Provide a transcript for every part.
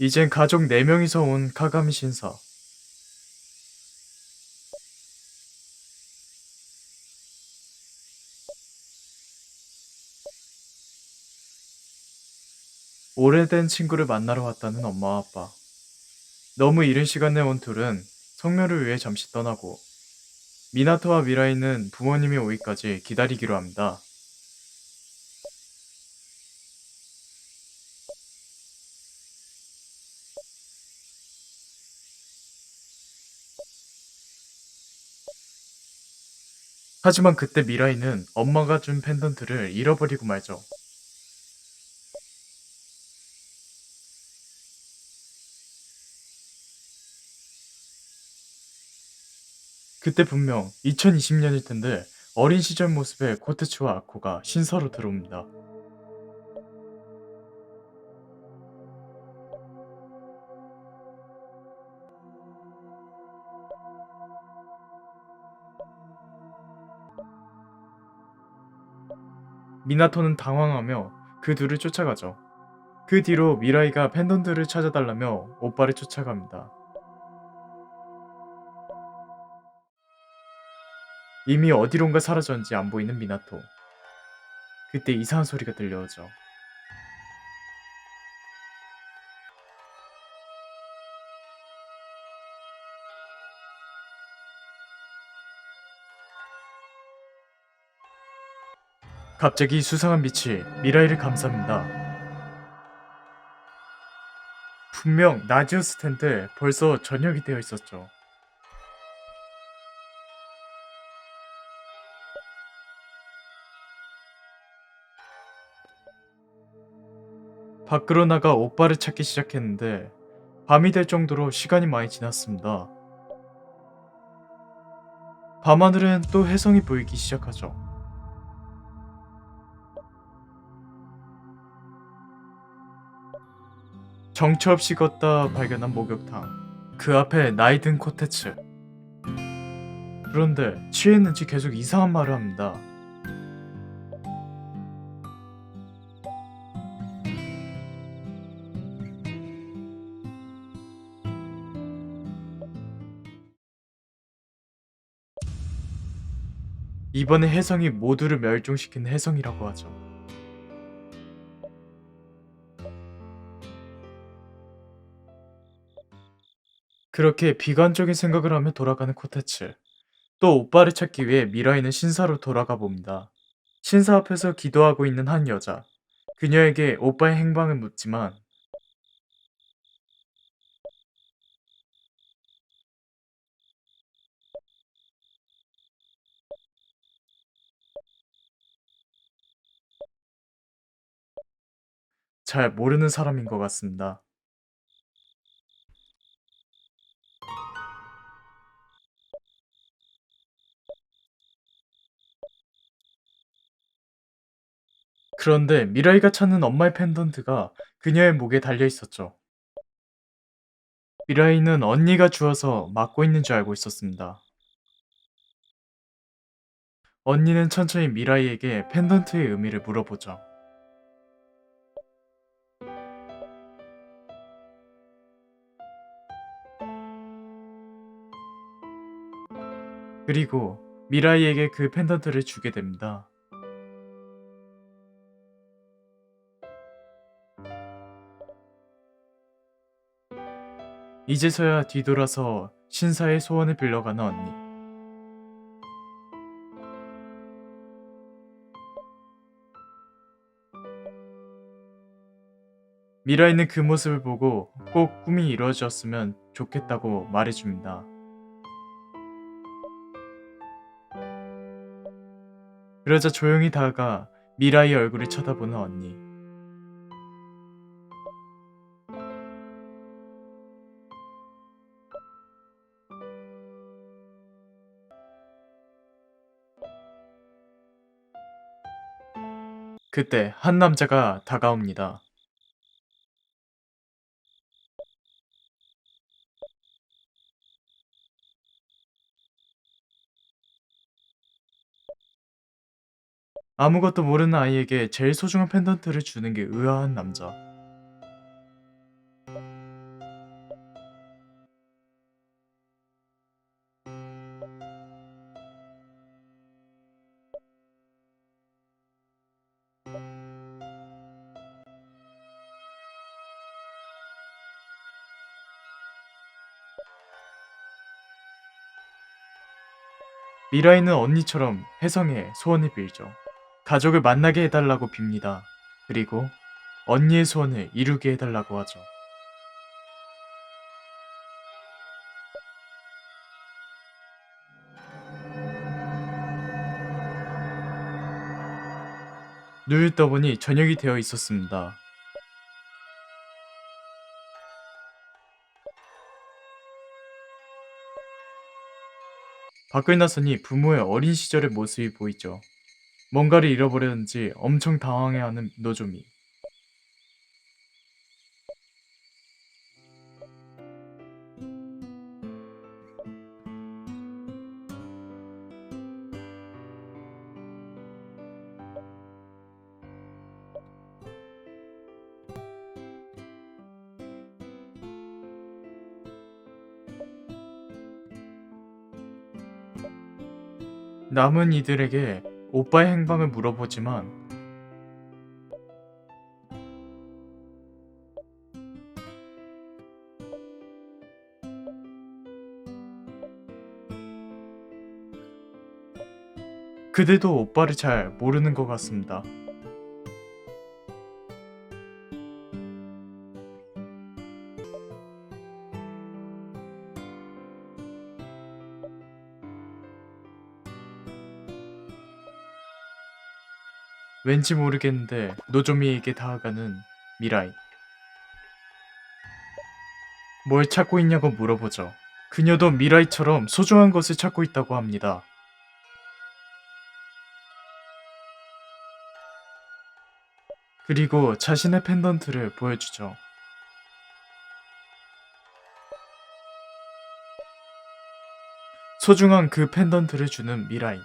이젠 가족 4명이서 온 카가미 신사. 오래된 친구를 만나러 왔다는 엄마와 아빠. 너무 이른 시간에 온 둘은 성묘를 위해 잠시 떠나고 미나토와 미라이는 부모님이 오기까지 기다리기로 합니다. 하지만 그때 미라이는 엄마가 준 펜던트를 잃어버리고 말죠. 그때 분명 2020년일 텐데 어린 시절 모습의 코테츠와 아코가 신사로 들어옵니다. 미나토는 당황하며 그 둘을 쫓아가죠. 그 뒤로 미라이가 펜던트를 찾아달라며 오빠를 쫓아갑니다. 이미 어디론가 사라졌는지 안 보이는 미나토. 그때 이상한 소리가 들려오죠. 갑자기 수상한 빛이 미라이를 감쌉니다. 분명 낮이었을 텐데 벌써 저녁이 되어 있었죠. 밖으로 나가 오빠를 찾기 시작했는데 밤이 될 정도로 시간이 많이 지났습니다. 밤하늘은 또 혜성이 보이기 시작하죠. 정처 없이 걷다 발견한 목욕탕. 그 앞에 나이 든 코테츠. 그런데 취했는지 계속 이상한 말을 합니다. 이번에 혜성이 모두를 멸종시킨 혜성이라고 하죠. 그렇게 비관적인 생각을 하며 돌아가는 코테츠. 또 오빠를 찾기 위해 미라이는 신사로 돌아가 봅니다. 신사 앞에서 기도하고 있는 한 여자. 그녀에게 오빠의 행방을 묻지만 잘 모르는 사람인 것 같습니다. 그런데 미라이가 찾는 엄마의 펜던트가 그녀의 목에 달려 있었죠. 미라이는 언니가 주어서 맡고 있는 줄 알고 있었습니다. 언니는 천천히 미라이에게 펜던트의 의미를 물어보죠. 그리고 미라이에게 그 펜던트를 주게 됩니다. 이제서야 뒤돌아서 신사의 소원을 빌려가는 언니. 미라이는 그 모습을 보고 꼭 꿈이 이루어졌으면 좋겠다고 말해줍니다. 그러자 조용히 다가가 미라이의 얼굴을 쳐다보는 언니. 그때 한 남자가 다가옵니다. 아무것도 모르는 아이에게 제일 소중한 펜던트를 주는 게 의아한 남자. 미라이는 언니처럼 혜성의 소원을 빌죠. 가족을 만나게 해달라고 빕니다. 그리고 언니의 소원을 이루게 해달라고 하죠. 눈을 떠보니 저녁이 되어 있었습니다. 밖을 나서니 부모의 어린 시절의 모습이 보이죠. 뭔가를 잃어버렸는지 엄청 당황해하는 노조미. 남은 이들에게 오빠의 행방을 물어보지만 그들도 오빠를 잘 모르는 것 같습니다. 왠지 모르겠는데 노조미에게 다가가는 미라이. 뭘 찾고 있냐고 물어보죠. 그녀도 미라이처럼 소중한 것을 찾고 있다고 합니다. 그리고 자신의 펜던트를 보여주죠. 소중한 그 펜던트를 주는 미라이.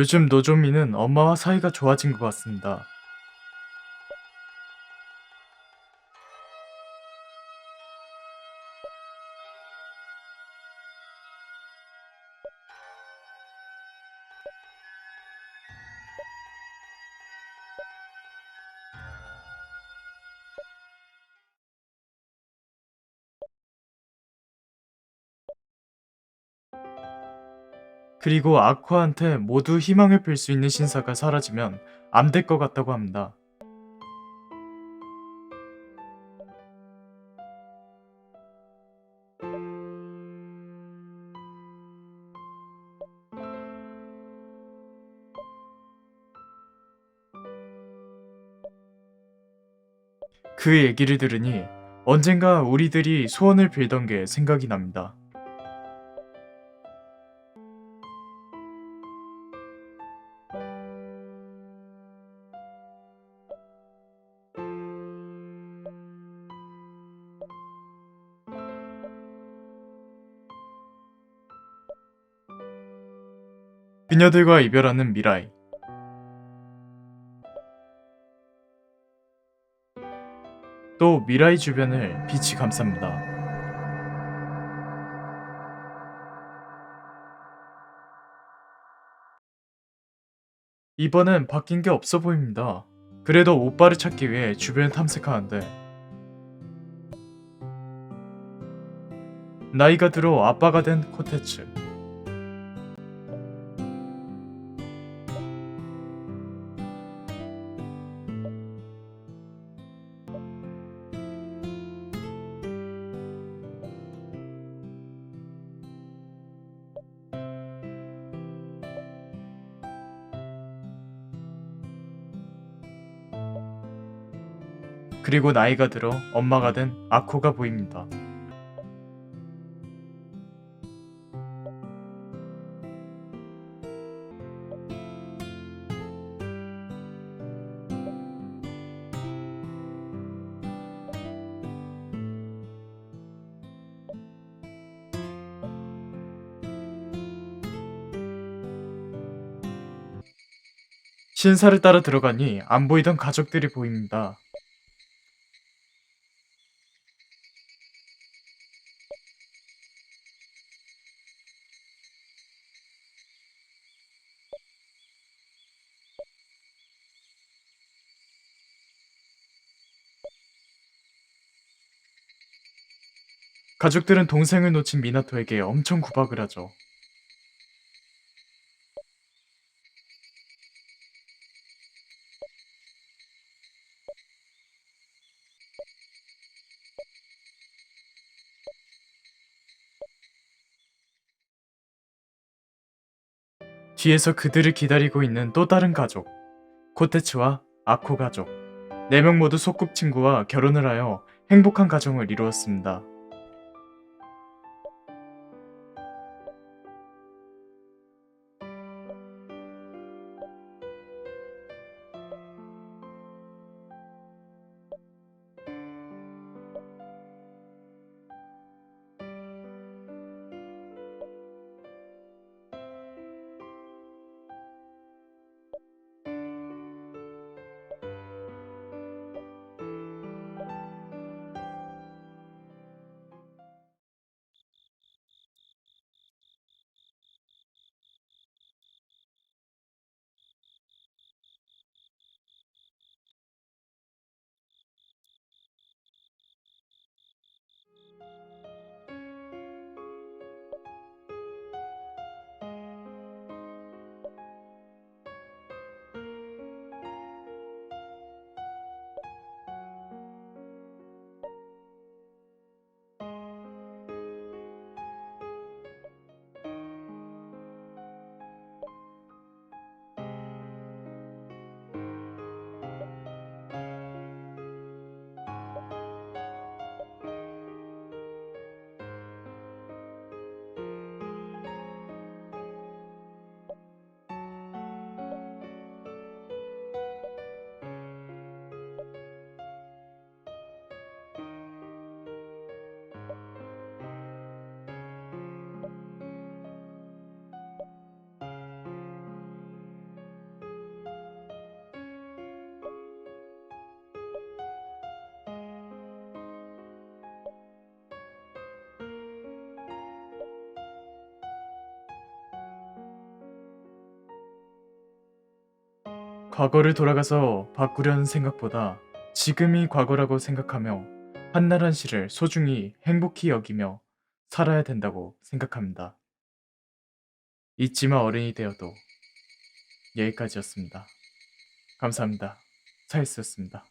요즘 노조미는 엄마와 사이가 좋아진 것 같습니다. 그리고 아쿠아한테 모두 희망을 빌 수 있는 신사가 사라지면 안 될 것 같다고 합니다. 그 얘기를 들으니 언젠가 우리들이 소원을 빌던 게 생각이 납니다. 그녀들과 이별하는 미라이. 또 미라이 주변을 빛이 감쌉니다. 이번엔 바뀐 게 없어 보입니다. 그래도 오빠를 찾기 위해 주변을 탐색하는데 나이가 들어 아빠가 된 코테츠. 그리고 나이가 들어 엄마가 된 아코가 보입니다. 신사를 따라 들어가니 안 보이던 가족들이 보입니다. 가족들은 동생을 놓친 미나토에게 엄청 구박을 하죠. 뒤에서 그들을 기다리고 있는 또 다른 가족, 코테츠와 아코 가족. 네 명 모두 소꿉친구와 결혼을 하여 행복한 가정을 이루었습니다. 과거를 돌아가서 바꾸려는 생각보다 지금이 과거라고 생각하며 한나란 씨를 소중히 행복히 여기며 살아야 된다고 생각합니다. 잊지마 어른이 되어도 여기까지였습니다. 감사합니다. 차이스였습니다.